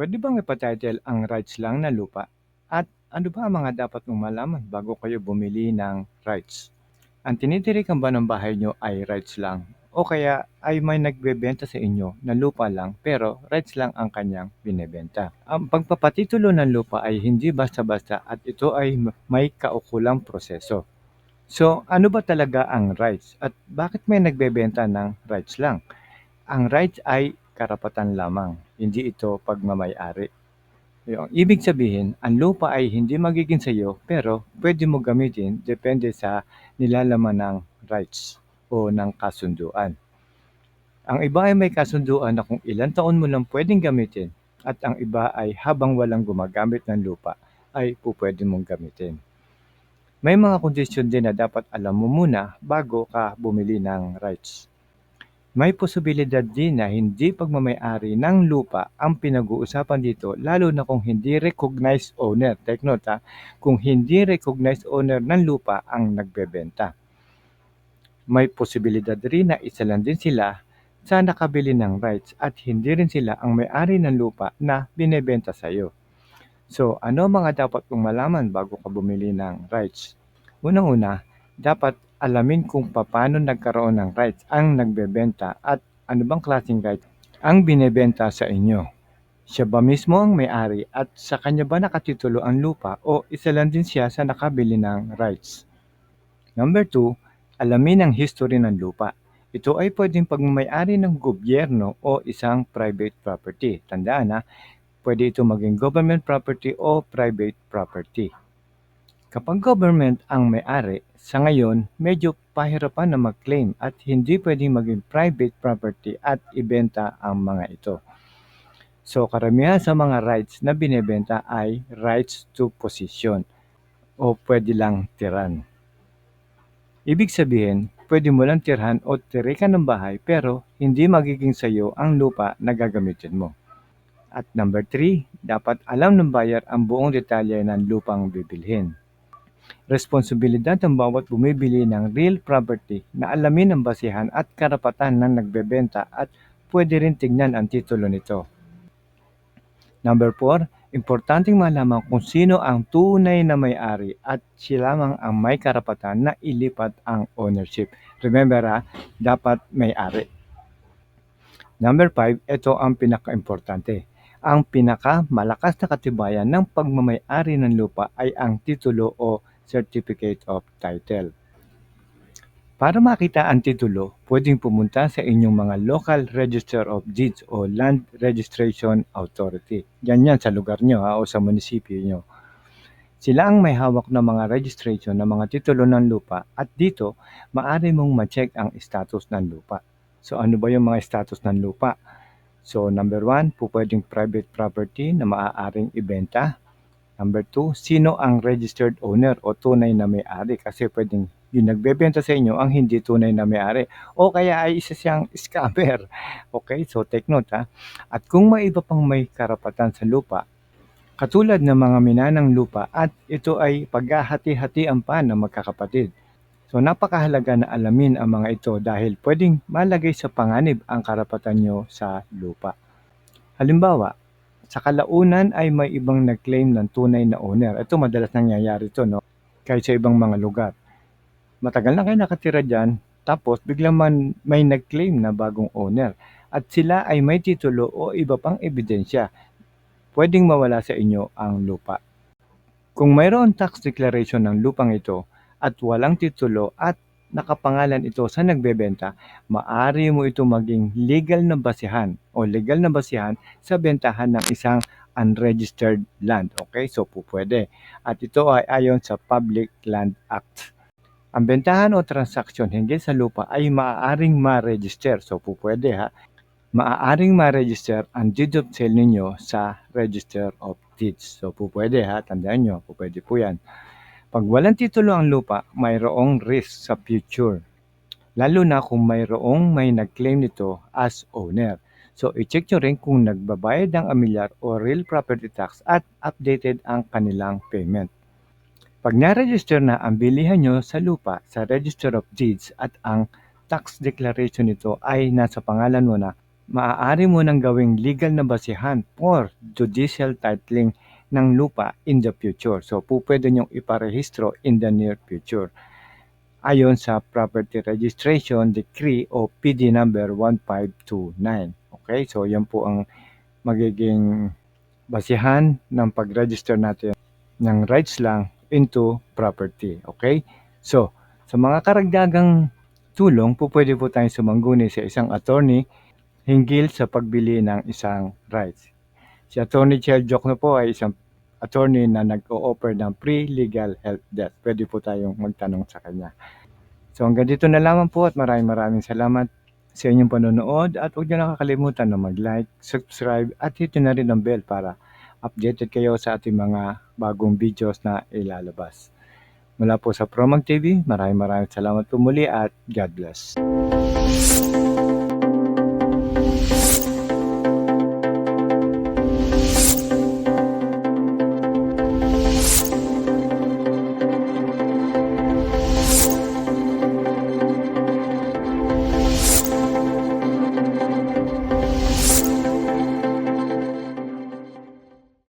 Pwede bang ipatitle ang rights lang na lupa? At ano ba ang mga dapat mong malaman bago kayo bumili ng rights? Ang tinitirikan ba ng bahay nyo ay rights lang? O kaya ay may nagbebenta sa inyo na lupa lang pero rights lang ang kanyang binebenta? Ang pagpapatitulo ng lupa ay hindi basta-basta at ito ay may kaukulang proseso. So, ano ba talaga ang rights at bakit may nagbebenta ng rights lang? Ang rights ay karapatan lamang, hindi ito pagmamayari. Yung, ibig sabihin, ang lupa ay hindi magiging sa iyo pero pwede mo gamitin depende sa nilalaman ng rights o ng kasunduan. Ang iba ay may kasunduan na kung ilang taon mo lang pwedeng gamitin at ang iba ay habang walang gumagamit ng lupa ay pupwede mong gamitin. May mga kondisyon din na dapat alam mo muna bago ka bumili ng rights. May posibilidad din na hindi pagmamayari ng lupa ang pinag-uusapan dito lalo na kung hindi recognized owner. Take note ha, kung hindi recognized owner ng lupa ang nagbebenta. May posibilidad rin na isa lang din sila sa nakabili ng rights at hindi rin sila ang may-ari ng lupa na binebenta sa iyo. So, ano mga dapat mong malaman bago ka bumili ng rights? Unang-una, dapat alamin kung paano nagkaroon ng rights ang nagbebenta at ano bang klaseng rights ang binebenta sa inyo. Siya ba mismo ang may-ari at sa kanya ba nakatitulo ang lupa o isa lang din siya sa nakabili ng rights? Number 2, alamin ang history ng lupa. Ito ay pwedeng pagmamayari ng gobyerno o isang private property. Tandaan na, pwede ito maging government property o private property. Kapag government ang may-ari, sa ngayon medyo pahirapan na mag-claim at hindi pwedeng maging private property at ibenta ang mga ito. So karamihan sa mga rights na binebenta ay rights to possession o pwede lang tiran. Ibig sabihin, pwede mo lang tirhan o tirikan ng bahay pero hindi magiging sayo ang lupa na gagamitin mo. At number 3, dapat alam ng buyer ang buong detalye ng lupang bibilhin. Responsibilidad ng bawat bumibili ng real property na alamin ang basihan at karapatan ng nagbebenta at pwede rin tignan ang titulo nito. Number 4, importanteng malaman kung sino ang tunay na may-ari at siya lamang ang may karapatan na ilipat ang ownership. Remember ha, dapat may-ari. Number 5, ito ang pinaka-importante. Ang pinaka-malakas na katibayan ng pagmamayari ng lupa ay ang titulo o Certificate of Title. Para makita ang titulo, pwedeng pumunta sa inyong mga local register of deeds o land registration authority. Yan yan sa lugar nyo ha, o sa munisipyo nyo. Sila ang may hawak ng mga registration ng mga titulo ng lupa at dito, maaari mong ma-check ang status ng lupa. So ano ba yung mga status ng lupa? So number one, po private property na maaaring ibenta. Number two, sino ang registered owner o tunay na may-ari? Kasi pwedeng yung nagbebenta sa inyo ang hindi tunay na may-ari. O kaya ay isa siyang scammer. Okay, so take note ha. At kung may iba pang may karapatan sa lupa, katulad ng mga minanang lupa at ito ay paghahati-hatian pa ng magkakapatid. So napakahalaga na alamin ang mga ito dahil pwedeng malagay sa panganib ang karapatan nyo sa lupa. Halimbawa, sa kalaunan ay may ibang nag-claim ng tunay na owner. Ito madalas nangyayari to no? Kahit sa ibang mga lugar. Matagal na kayo nakatira dyan, tapos biglang man may nag-claim na bagong owner. At sila ay may titulo o iba pang ebidensya. Pwedeng mawala sa inyo ang lupa. Kung mayroon tax declaration ng lupang ito at walang titulo at nakapangalan ito sa nagbebenta, maari mo ito maging legal na basihan o legal na basihan sa bentahan ng isang unregistered land. Okay, so po pwede. At ito ay ayon sa Public Land Act. Ang bentahan o transaksyon hinggil sa lupa ay maaaring ma-register. So po pwede ha. Maaaring ma-register ang deed of sale ninyo sa Register of Deeds. So po pwede ha. Tandaan nyo, po pwede po yan. Pag walang titulo ang lupa, mayroong risk sa future. Lalo na kung mayroong may nag-claim nito as owner. So, i-check nyo rin kung nagbabayad ng amilyar o real property tax at updated ang kanilang payment. Pag na-register na ang bilihan nyo sa lupa sa Register of Deeds at ang tax declaration nito ay nasa pangalan mo na, maaari mo nang gawing legal na basihan for judicial titling ng lupa in the future. So, po pwede niyong iparehistro in the near future. Ayon sa Property Registration Decree o PD number 1529. Okay, so yan po ang magiging basihan ng pag-register natin ng rights lang into property. Okay? So, sa mga karagdagang tulong, po pwede po tayong sumangguni sa isang attorney hinggil sa pagbili ng isang rights. Si Attorney Chel Jokno po ay isang attorney na nag-o-offer ng pre-legal help desk. Pwede po tayong magtanong sa kanya. So hanggang dito na lamang po at maraming maraming salamat sa inyong panonood at huwag niyo nakakalimutan na mag-like, subscribe at hit na rin ang bell para updated kayo sa ating mga bagong videos na ilalabas. Mula po sa Promag TV, maraming maraming salamat po muli at God bless.